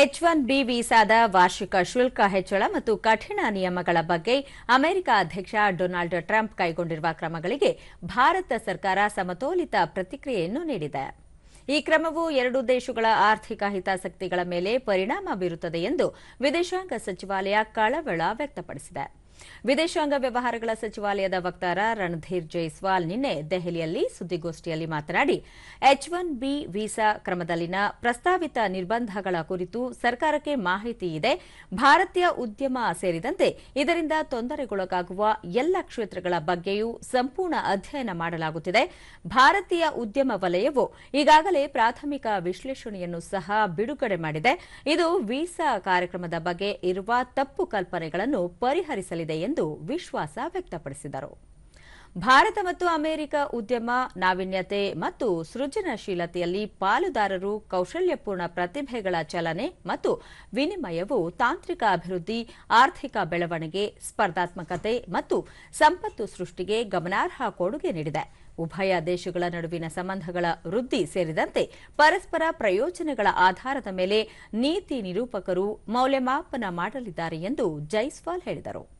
H one B ವೀಸಾದ ವಾರ್ಷಿಕ ಶುಲ್ಕ ಹೆಚ್ಚಳ ಮತ್ತು ಕಠಿಣ ನಿಯಮಗಳ ಬಗ್ಗೆ ಅಮೆರಿಕ ಅಧ್ಯಕ್ಷ ಡೊನಾಲ್ಡ್ ಟ್ರಂಪ್ ಕೈಗೊಂಡಿರುವ ಕ್ರಮಗಳಿಗೆ ಭಾರತ ಸರ್ಕಾರ ಸಮತೋಲಿತ ಪ್ರತಿಕ್ರಿಯೆಯನ್ನು ನೀಡಿದೆ. ಈ ಕ್ರಮವು ಎರಡೂ ದೇಶಗಳ ಆರ್ಥಿಕ ಹಿತಾಸಕ್ತಿಗಳ ಮೇಲೆ ಪರಿಣಾಮ ಬೀರುತ್ತದೆ ಎಂದು ವಿದೇಶಾಂಗ ಸಚಿವಾಲಯ ಕಳವಳ ವ್ಯಕ್ತಪಡಿಸಿದೆ. ವಿದೇಶಾಂಗ ವ್ಯವಹಾರಗಳ ಸಚಿವಾಲಯದ ವಕ್ತಾರ ರಣಧೀರ್ ಜೈಸ್ವಾಲ್ ನಿನ್ನೆ ದೆಹಲಿಯಲ್ಲಿ ಸುದ್ದಿಗೋಷ್ಠಿಯಲ್ಲಿ ಮಾತನಾಡಿ, ಎಚ್ ಒನ್ ಬಿ ವೀಸಾ ಕ್ರಮದಲ್ಲಿನ ಪ್ರಸ್ತಾವಿತ ನಿರ್ಬಂಧಗಳ ಕುರಿತು ಸರ್ಕಾರಕ್ಕೆ ಮಾಹಿತಿ ಇದೆ. ಭಾರತೀಯ ಉದ್ಯಮ ಸೇರಿದಂತೆ ಇದರಿಂದ ತೊಂದರೆಗೊಳಗಾಗುವ ಎಲ್ಲ ಕ್ಷೇತ್ರಗಳ ಬಗ್ಗೆಯೂ ಸಂಪೂರ್ಣ ಅಧ್ಯಯನ ಮಾಡಲಾಗುತ್ತಿದೆ. ಭಾರತೀಯ ಉದ್ಯಮ ವಲಯವು ಈಗಾಗಲೇ ಪ್ರಾಥಮಿಕ ವಿಶ್ಲೇಷಣೆಯನ್ನು ಸಹ ಬಿಡುಗಡೆ ಮಾಡಿದೆ. ಇದು ವೀಸಾ ಕಾರ್ಯಕ್ರಮದ ಬಗ್ಗೆ ಇರುವ ತಪ್ಪು ಕಲ್ಪನೆಗಳನ್ನು ಪರಿಹರಿಸಲಿದೆ. ಎಂದು ವಿಶ್ವಾಸ ವ್ಯಕ್ತಪಡಿಸಿದರು. ಭಾರತ ಮತ್ತು ಅಮೆರಿಕ ಉದ್ಯಮ, ನಾವೀನ್ಯತೆ ಮತ್ತು ಸೃಜನಶೀಲತೆಯಲ್ಲಿ ಪಾಲುದಾರರು, ಕೌಶಲ್ಯಪೂರ್ಣ ಪ್ರತಿಭೆಗಳ ಚಲನೆ ಮತ್ತು ವಿನಿಮಯವು ತಾಂತ್ರಿಕ ಅಭಿವೃದ್ಧಿ, ಆರ್ಥಿಕ ಬೆಳವಣಿಗೆ, ಸ್ಪರ್ಧಾತ್ಮಕತೆ ಮತ್ತು ಸಂಪತ್ತು ಸೃಷ್ಟಿಗೆ ಗಮನಾರ್ಹ ಕೊಡುಗೆ ನೀಡಿದೆ. ಉಭಯ ದೇಶಗಳ ನಡುವಿನ ಸಂಬಂಧಗಳ ವೃದ್ಧಿ ಸೇರಿದಂತೆ ಪರಸ್ಪರ ಪ್ರಯೋಜನಗಳ ಆಧಾರದ ಮೇಲೆ ನೀತಿ ನಿರೂಪಕರು ಮೌಲ್ಯಮಾಪನ ಮಾಡಲಿದ್ದಾರೆ ಎಂದು ಜೈಸ್ವಾಲ್ ಹೇಳಿದರು.